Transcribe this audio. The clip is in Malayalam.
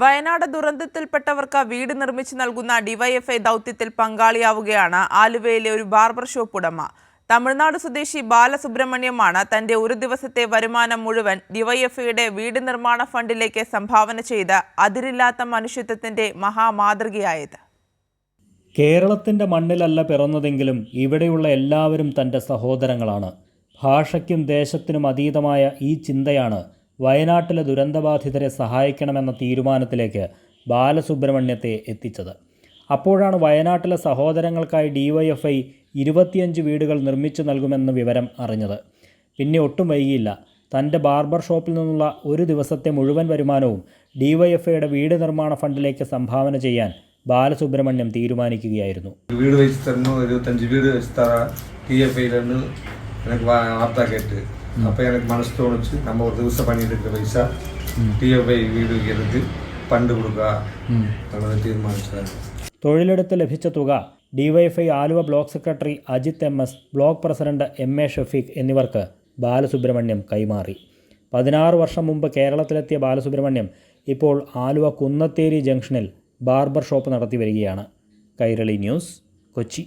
വയനാട് ദുരന്തത്തിൽപ്പെട്ടവർക്ക് വീട് നിർമ്മിച്ചു നൽകുന്ന ഡിവൈഎഫ്ഐ ദൗത്യത്തിൽ പങ്കാളിയാവുകയാണ് ആലുവയിലെ ഒരു ബാർബർ ഷോപ്പ് ഉടമ. തമിഴ്നാട് സ്വദേശി ബാലസുബ്രഹ്മണ്യമാണ് തന്റെ ഒരു ദിവസത്തെ വരുമാനം മുഴുവൻ ഡിവൈഎഫ്ഐയുടെ വീട് നിർമ്മാണ ഫണ്ടിലേക്ക് സംഭാവന ചെയ്ത് അതിരില്ലാത്ത മനുഷ്യത്വത്തിന്റെ മഹാമാതൃകയായത്. കേരളത്തിന്റെ മണ്ണിലല്ല പിറന്നതെങ്കിലും ഇവിടെയുള്ള എല്ലാവരും തന്റെ സഹോദരങ്ങളാണ്. ഭാഷയ്ക്കും ദേശത്തിനും അതീതമായ ഈ ചിന്തയാണ് വയനാട്ടിലെ ദുരന്തബാധിതരെ സഹായിക്കണമെന്ന തീരുമാനത്തിലേക്ക് ബാലസുബ്രഹ്മണ്യത്തെ എത്തിച്ചത്. അപ്പോഴാണ് വയനാട്ടിലെ സഹോദരങ്ങൾക്കായി ഡിവൈഎഫ്ഐ ഇരുപത്തിയഞ്ച് വീടുകൾ നിർമ്മിച്ചു നൽകുമെന്ന വിവരം അറിഞ്ഞത്. പിന്നെ ഒട്ടും വൈകിയില്ല. തന്റെ ബാർബർ ഷോപ്പിൽ നിന്നുള്ള ഒരു ദിവസത്തെ മുഴുവൻ വരുമാനവും ഡിവൈഎഫ്ഐയുടെ വീട് നിർമ്മാണ ഫണ്ടിലേക്ക് സംഭാവന ചെയ്യാൻ ബാലസുബ്രഹ്മണ്യം തീരുമാനിക്കുകയായിരുന്നു. വീട് വെച്ച് തരണം ഇരുപത്തഞ്ച് വീട് വെച്ച് തരാം ടി എഫ് ഐയിലാണ് എനിക്ക് വാർത്ത കേട്ട്. அப்போ எனக்கு மனசு தோணுச்சு நம்ம ஒரு திவசம் பண்ணிட்டு இருக்கிற பைசா டிஎஃப்ஐ வீடு வைக்கிறதுக்கு ഫണ്ട് കൊടുക്കുക എന്നുള്ളത് തീരുമാനിച്ചതാണ് തൊഴിലെടുത്ത് ലഭിച്ച തുക DYFI Aluva block secretary Ajith M S block president M A Shafeeq എന്നിവർക്ക് ബാലസുബ്രഹ്മണ്യം കൈമാറി പതിനാറ് വർഷം മുമ്പ് കേരളത്തിലെത്തിയ ബാലസുബ്രഹ്മണ്യം ഇപ്പോൾ ആലുവ കുന്നത്തേരി ജംഗ്ഷനിൽ ബാർബർ ഷോപ്പ് നടത്തി വരികയാണ് കൈരളി ന്യൂസ് കൊച്ചി